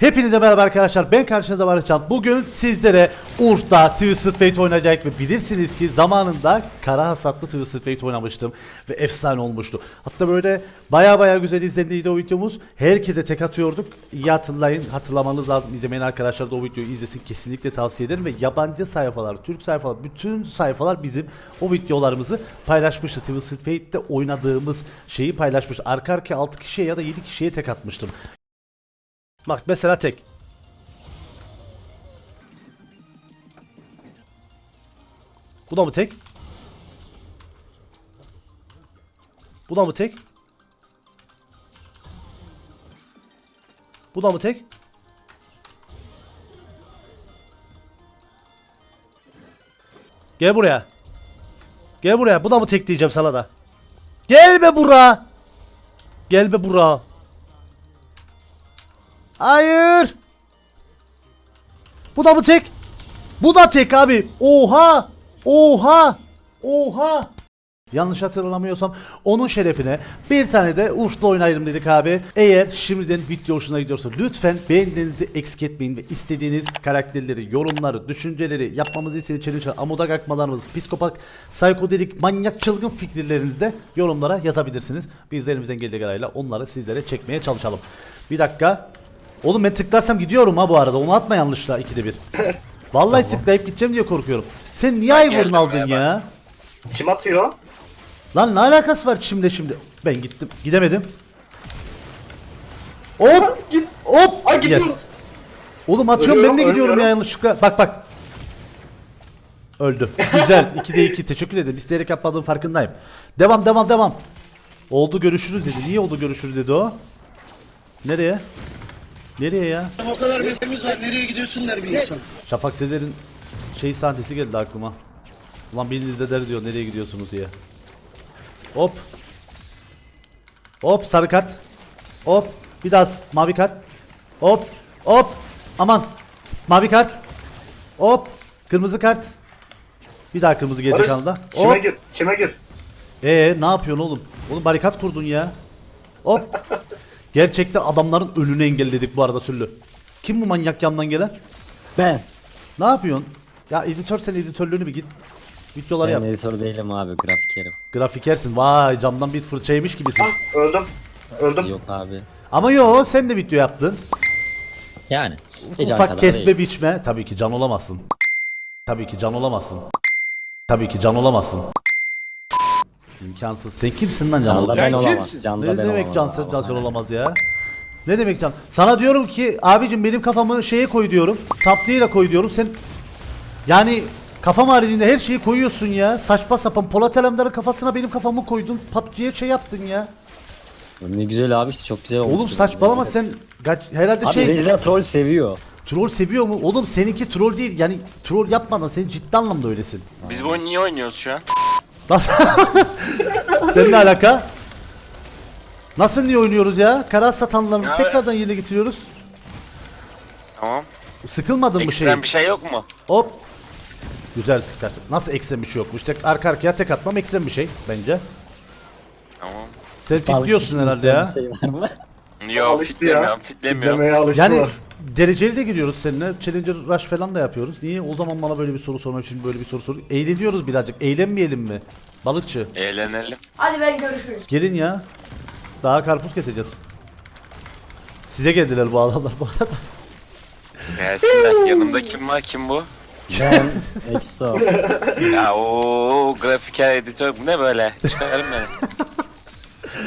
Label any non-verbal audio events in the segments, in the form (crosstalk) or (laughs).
Hepinize merhaba arkadaşlar. Ben karşınızda Barışcan. Bugün sizlere Urf'ta Twisted Fate oynayacak ve bilirsiniz ki zamanında kara hasatlı Twisted Fate oynamıştım ve efsane olmuştu. Hatta böyle baya baya güzel izlendiğiydi o videomuz. Herkese tek atıyorduk. İyi hatırlayın. Hatırlamanız lazım. İzlemeyen arkadaşlar da o videoyu izlesin. Kesinlikle tavsiye ederim ve yabancı sayfalar, Türk sayfalar, bütün sayfalar bizim o videolarımızı paylaşmıştı. Twisted Fate'de oynadığımız şeyi paylaşmış. Arka arkaya 6 kişiye ya da 7 kişiye tek atmıştım. Bak mesela tek. Bu da mı tek? Bu da mı tek? Bu da mı tek? Gel buraya. Gel buraya. Bu da mı tek diyeceğim sana da. Gel be bura. Gel be bura. Hayır. Bu da mı tek? Bu da tek abi. Oha. Oha. Oha. Yanlış hatırlamıyorsam onun şerefine bir tane de Urf'ta oynayalım dedik abi. Eğer şimdiden video hoşuna gidiyorsa lütfen beğenilerinizi eksik etmeyin ve istediğiniz karakterleri, yorumları, düşünceleri, yapmamızı istediğiniz challenge'lar, amuda kalkmalarınız, psikopat, psikodelik, manyak, çılgın fikirlerinizi de yorumlara yazabilirsiniz. Biz de elimizden geldiği kadarıyla onları sizlere çekmeye çalışalım. Bir dakika. Oğlum ben tıklarsam gidiyorum ha bu arada. Onu atma yanlışla ikide bir. (laughs) Vallahi tıklayıp gideceğim diye korkuyorum. Sen niye Ivor'un geldim aldın buraya ya? Kim atıyor? Lan ne alakası var şimdi şimdi? Ben gittim. Gidemedim. Hop! Git. Hop! Ay, gidiyorum. yes. Oğlum atıyorum Ölüyorum, ben de gidiyorum ya ölüyorum. yanlışlıkla. Bak bak. Öldü. Güzel. (laughs) 2'de 2. Teşekkür ederim. İsteyerek yapmadığım farkındayım. Devam devam devam. Oldu görüşürüz dedi. Niye oldu görüşürüz dedi o? Nereye? Nereye ya? O kadar mesemiz var. Nereye gidiyorsun der bir insan. Şafak Sezer'in şey sahnesi geldi aklıma. Ulan biriniz de der diyor nereye gidiyorsunuz diye. Hop. Hop sarı kart. Hop. Bir daha mavi kart. Hop. Hop. Aman. Mavi kart. Hop. Kırmızı kart. Bir daha kırmızı gelecek Barış, anda. Kime Hop. gir? Kime gir? Ee ne yapıyorsun oğlum? Oğlum barikat kurdun ya. Hop. Gerçekten adamların önünü engelledik bu arada Süllü. Kim bu manyak yandan gelen? Ben. Ne yapıyorsun? Ya editör sen editörlüğünü bir git. Videoları Ben yap. editör değilim abi grafikerim. Grafikersin. Vay camdan bir fırçaymış gibisin. Ah, öldüm. Öldüm. Yok abi. Ama yo sen de video yaptın. Yani. Ufak kesme değil. biçme. Tabii ki can olamazsın. Tabii ki can olamazsın. Tabii ki can olamazsın. İmkansız. Sen kimsin lan can Canda olacak? ben olamaz. Canda Ne ben demek olamaz. cansız abi. cansız olamaz ya? Ne demek can? Sana diyorum ki abicim benim kafamı şeye koy diyorum. Tatlıyla koy diyorum. Sen yani kafam haricinde her şeyi koyuyorsun ya. Saçma sapan Polat Alemdar'ın kafasına benim kafamı koydun. PUBG'ye şey yaptın ya. Ne güzel abi işte çok güzel olmuş. Oğlum saçmalama sen kaç, herhalde Abi şey izleyiciler troll seviyor. troll seviyor mu? Oğlum seninki troll değil. Yani troll yapmadan sen ciddi anlamda öylesin. Biz bu oyunu niye oynuyoruz şu an? Nasıl? (laughs) Seninle alaka? Nasıl niye oynuyoruz ya? Kara satanlarımızı Ya- tekrardan yerine getiriyoruz. Tamam. Sıkılmadın mı şey? Ekstrem bir şey yok mu? Hop. Güzel dikkat. Nasıl ekstrem bir şey yokmuş? Tek arka arkaya tek atmam ekstrem bir şey bence. Tamam. Sen fitliyorsun herhalde ya. Bir şey var mı? Alıştı fitlemiyorum, fitlemiyorum. Demeye alıştılar. Yani dereceli de giriyoruz seninle. Challenger Rush falan da yapıyoruz. Niye o zaman bana böyle bir soru sormak için böyle bir soru sor. Eğleniyoruz birazcık. Eğlenmeyelim mi? Balıkçı. Eğlenelim. Hadi ben görüşürüz. Gelin ya. Daha karpuz keseceğiz. Size geldiler bu adamlar bu arada. Gelsinler. Yanımda kim var? Kim bu? Ben Exto. Ya o grafiker editör bu ne böyle? Çıkarım beni.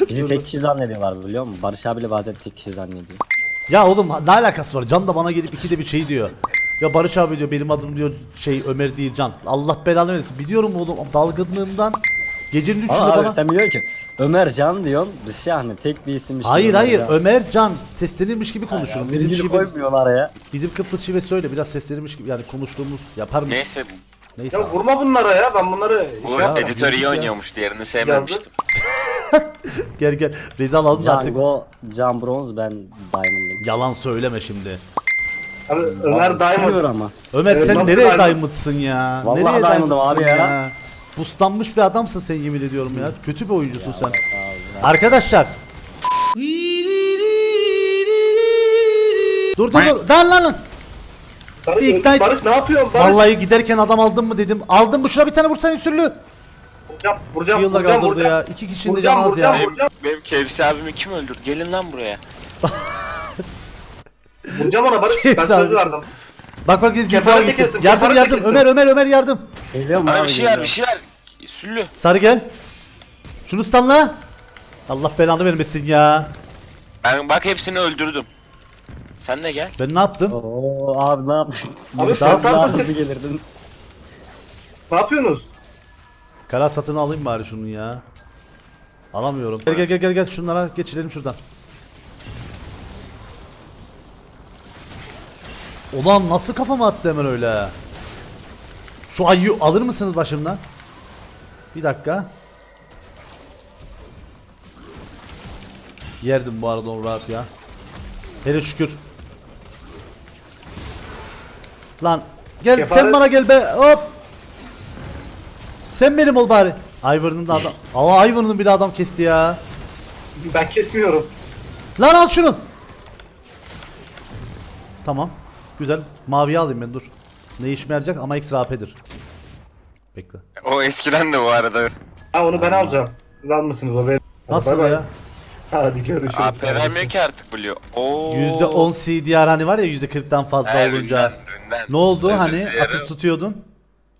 Bizi tek kişi zannediyorlar biliyor musun? Barış abiyle bazen tek kişi zannediyor. Ya oğlum ne alakası var? Can da bana gelip ikide bir şey diyor. Ya Barış abi diyor benim adım diyor şey Ömer değil Can. Allah belanı versin. Biliyorum oğlum dalgınlığımdan. Gecenin üçünde Ama bana... abi sen biliyor ki Ömer Can diyorsun biz şey hani tek bir isimmiş. gibi Hayır Ömer hayır Can. Ömer Can seslenirmiş gibi konuşurum. Bizim Virgülü şive, koymuyorlar ya. bizim Kıbrıs şivesi öyle biraz seslenirmiş gibi yani konuştuğumuz yaparım. Neyse Neyse. Ya vurma bunlara ya. Ben bunları bu şey yapmam. editör iyi oynuyormuş. Diğerini sevmemiştim. (laughs) Gel gel. Reza alalım da artık. Django, Can Bronze ben Diamond'ım. Yalan söyleme şimdi. Abi, Ömer Diamond. Seviyor ama. Ömer Evet, sen nasıl nereye diamond? diamond'sın ya? Vallahi nereye diamond'ım diamond'sın abi ya. Buslanmış bir adamsın sen yemin ediyorum ya. Kötü bir oyuncusun sen. Arkadaşlar Dur dur dur. Lan lan lan. Barış, Bir ignite- Barış ne yapıyorsun Barış? Vallahi giderken adam aldın mı dedim. Aldım bu şuna bir tane vursan sürlü. Vuracağım vuracağım Yılda vuracağım kaldırdı vuracağım. ya. İki kişinin de Vuracağım, az ya. vuracağım. Benim, benim KFC abimi kim öldürdü? Gelin lan buraya. (laughs) Vuracağım ona Barış. Kes Ben abi. söz verdim. Bak bak sağa Kefaret gitti. Yardım yardım. Ömer Ömer Ömer yardım. Geliyorum Bana abi. bir şey ver bir şey ver. Süllü. Sarı gel. Şunu stunla. Allah belanı vermesin ya. Ben bak hepsini öldürdüm. Sen de gel. Ben ne yaptım? Oo abi ne yaptın? Abi sen- daha hızlı gelirdin. Ne yapıyorsunuz? Kara satını alayım bari şunun ya. Alamıyorum. Gel gel gel gel gel şunlara geçirelim şuradan. Ulan nasıl kafama attı hemen öyle? Şu ayı alır mısınız başımdan? Bir dakika. Yerdim bu arada onu rahat ya. Hele şükür. Lan gel sen Kefaret- bana gel be hop. Sen benim ol bari. Ivor'un da adam. Ama Ivor'un bir de adam kesti ya. Ben kesmiyorum. Lan al şunu. Tamam. Güzel. Maviyi alayım ben dur. Ne işime yarayacak ama ekstra AP'dir. Bekle. O eskiden de bu arada. Ha onu ben alacağım. Siz almışsınız o benim. Nasıl Bay bay. ya? Hadi görüşürüz. AP vermiyor ki artık biliyor. Oo. %10 CDR hani var ya %40'dan fazla Her olunca. günden, günden. Ne oldu Özür hani dilerim. atıp tutuyordun?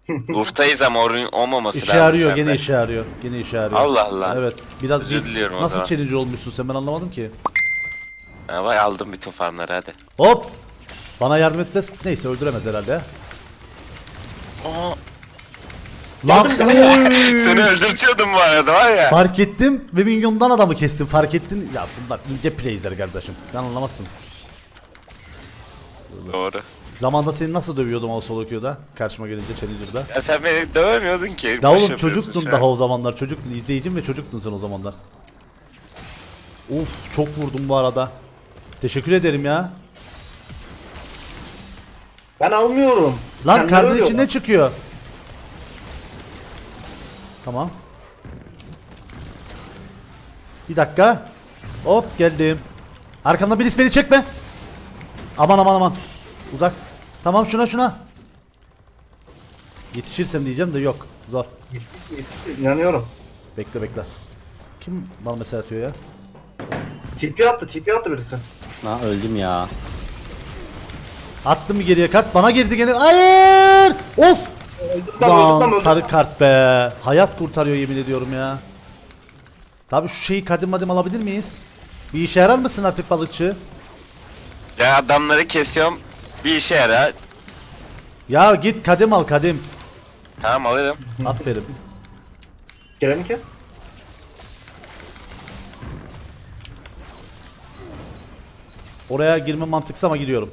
(laughs) Uftayız ama oyun olmaması İşe lazım yarıyor sende. gene işe yarıyor. Gene işe yarıyor. Allah Allah. Evet. Biraz Özür bir- diliyorum o Nasıl zaman. challenge olmuşsun sen ben anlamadım ki. Ha, vay aldım bütün farmları hadi. Hop. Bana yardım et de neyse öldüremez herhalde. Aa, Lan oy. (laughs) seni öldürtüyordum bu arada var ya. Fark ettim ve minyondan adamı kestim. Fark ettin. Ya bunlar ince playzer kardeşim. Ben anlamazsın. Doğru. Zamanda seni nasıl dövüyordum o solo queue'da? Karşıma gelince Challenger'da. Ya sen beni dövemiyordun ki. Boş oğlum çocuktun daha o zamanlar. Çocuktun. izleyicim ve çocuktun sen o zamanlar. Uf çok vurdum bu arada. Teşekkür ederim ya. Ben almıyorum. Lan Kendileri karnın ölüyorlar. içinde çıkıyor. Tamam. Bir dakika. Hop geldim. Arkamda birisi beni çekme. Aman aman aman. Uzak. Tamam şuna şuna. Yetişirsem diyeceğim de yok. Zor. İnanıyorum. Bekle bekle. Kim bana mesaj atıyor ya? TP attı TP attı birisi. Ha öldüm ya. Attım bir geriye kart. Bana girdi gene. Hayır! Of! Öldüm lan öldüm Lan öldüm. sarı kart be. Hayat kurtarıyor yemin ediyorum ya. Tabi şu şeyi kadim madim alabilir miyiz? Bir işe yarar mısın artık balıkçı? Ya adamları kesiyorum. Bir işe yarar. Ya git kadim al kadim. Tamam alırım. Aferin. Geleni kes. Oraya girme mantıksız ama giriyorum.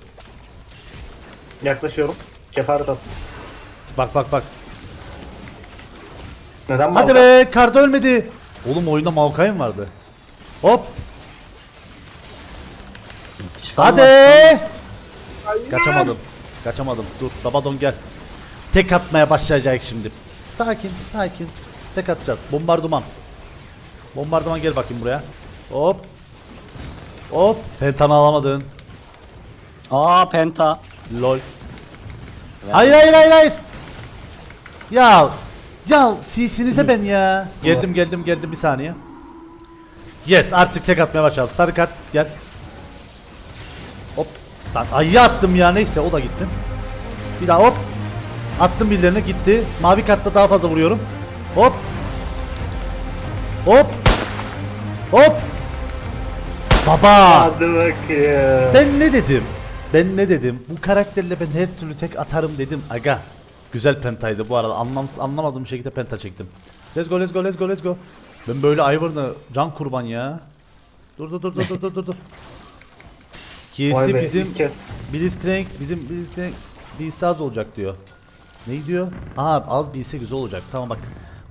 Yaklaşıyorum. Kefaret at. Bak bak bak. Neden Hadi balta? be kart ölmedi. Oğlum oyunda Maokai mı vardı? Hop. Hadi. Kaçamadım. Kaçamadım. Dur Babadon gel. Tek atmaya başlayacak şimdi. Sakin sakin. Tek atacağız. Bombardıman. Bombardıman gel bakayım buraya. Hop. Hop. Pentanı alamadın. Aa penta. Lol. Hayır hayır hayır hayır. Ya. Ya CC'nize ben ya. Geldim geldim geldim bir saniye. Yes artık tek atmaya başladım. Sarı kart gel. Lan ayı attım ya neyse o da gitti. Bir daha hop. Attım birilerine gitti. Mavi kartta daha fazla vuruyorum. Hop. Hop. Hop. Baba. Hadi bakayım. Ben ne dedim? Ben ne dedim? Bu karakterle ben her türlü tek atarım dedim. Aga. Güzel pentaydı bu arada. Anlamsız anlamadığım şekilde penta çektim. Let's go let's go let's go let's go. Ben böyle Ivor'da can kurban ya. Dur dur dur dur dur dur dur. Vay bizim ilk kez. Blitzcrank bizim Blitzcrank az olacak diyor. Ne diyor? Aha az bilse güzel olacak. Tamam bak.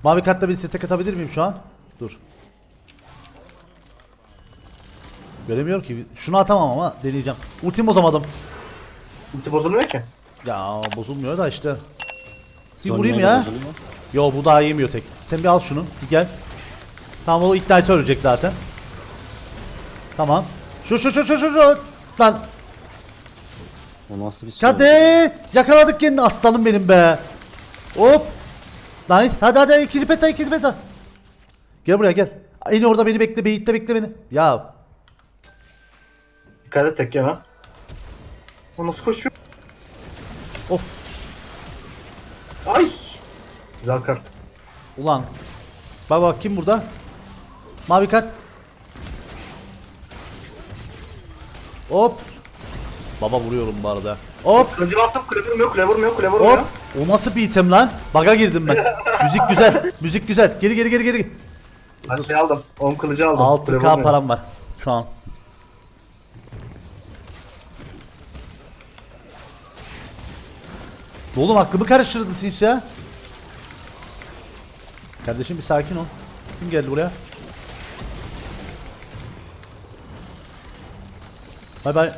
Mavi kartla birisi tek atabilir miyim şu an? Dur. Göremiyorum ki. Şunu atamam ama deneyeceğim. Ultim bozamadım. Ulti bozulmuyor ki. Ya bozulmuyor da işte. Bir Zonya'yla vurayım ya. Yo bu daha yemiyor tek. Sen bir al şunu. Bir gel. Tamam o ignite ölecek zaten. Tamam. Şu şu şu şu şu şu. Lan. O nasıl bir? Hadi yakaladık kendini aslanım benim be. Hop. Nice. Hadi hadi ikinci peta ikinci peta. Gel buraya gel. En orada beni bekle. Beyit'te bekle beni. Ya Dikkat et tek yeme. O nasıl koşuyor? of. Ay. Güzel kart. Ulan. Bak bak kim burada? Mavi kart. Hop. Baba vuruyorum bu arada. Hop. Kılıcı bastım kule vurmuyor kule vurmuyor kule vurmuyor. Hop. O nasıl bir item lan? Baga girdim ben. Müzik güzel. Müzik güzel. Geri geri geri geri. Ben şey aldım. 10 kılıcı aldım. Kule 6k vurmuyor. param var şu an. Oğlum aklımı karıştırdın Sinç ya. Kardeşim bir sakin ol. Kim geldi buraya? Bay bay.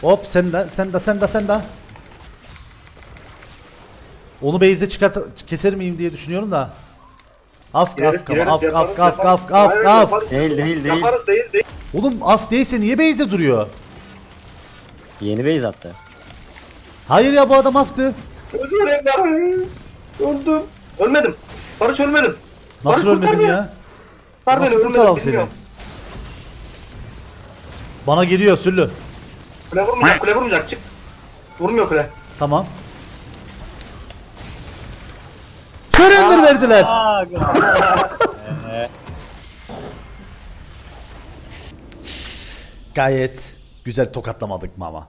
Hop sen de sen de sen de sen de. Onu base'de çıkart keser miyim diye düşünüyorum da. Af af af af af af af af. Değil, değil, değil. Yaparız değil değil. Oğlum af değilse niye base'de duruyor? Yeni base attı. Hayır ya bu adam aftı. Ölüyorum ben. Öldüm. Ölmedim. Barış ölmedim. Nasıl Barış ölmedin ya? Kurtar beni Nasıl kurtaralım seni? Bana geliyor Süllü. Kule vurmayacak kule vurmayacak çık. Vurmuyor kule. Tamam. Surrender verdiler. (laughs) Gayet güzel tokatlamadık mı ama?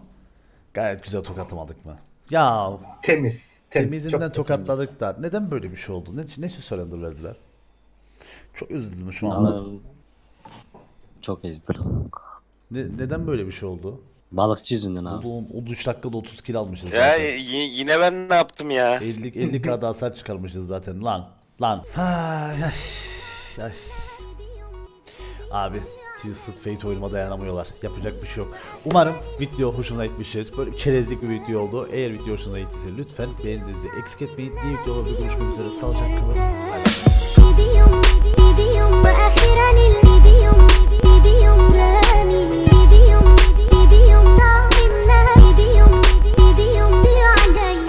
Gayet güzel tokatlamadık mı? Ya Temiz. Temiz. temizinden çok tokatladık da neden böyle bir şey oldu? Ne, ne için surrender verdiler? Çok üzüldüm şu anda. Sanırım çok ezdim. Ne, neden böyle bir şey oldu? Balıkçı yüzünden abi. Oğlum 13 dakikada 30 kill almışız Ya zaten. y- yine ben ne yaptım ya? 50 50 kadar hasar çıkarmışız zaten lan. Lan. Abi Twisted Fate oyunuma dayanamıyorlar. Yapacak bir şey yok. Umarım video hoşuna gitmiştir. Böyle çerezlik bir video oldu. Eğer video hoşuna gittiyse lütfen beğendiğinizi eksik etmeyin. İyi videolarda görüşmek üzere. Sağlıcakla kalın. Bay bay.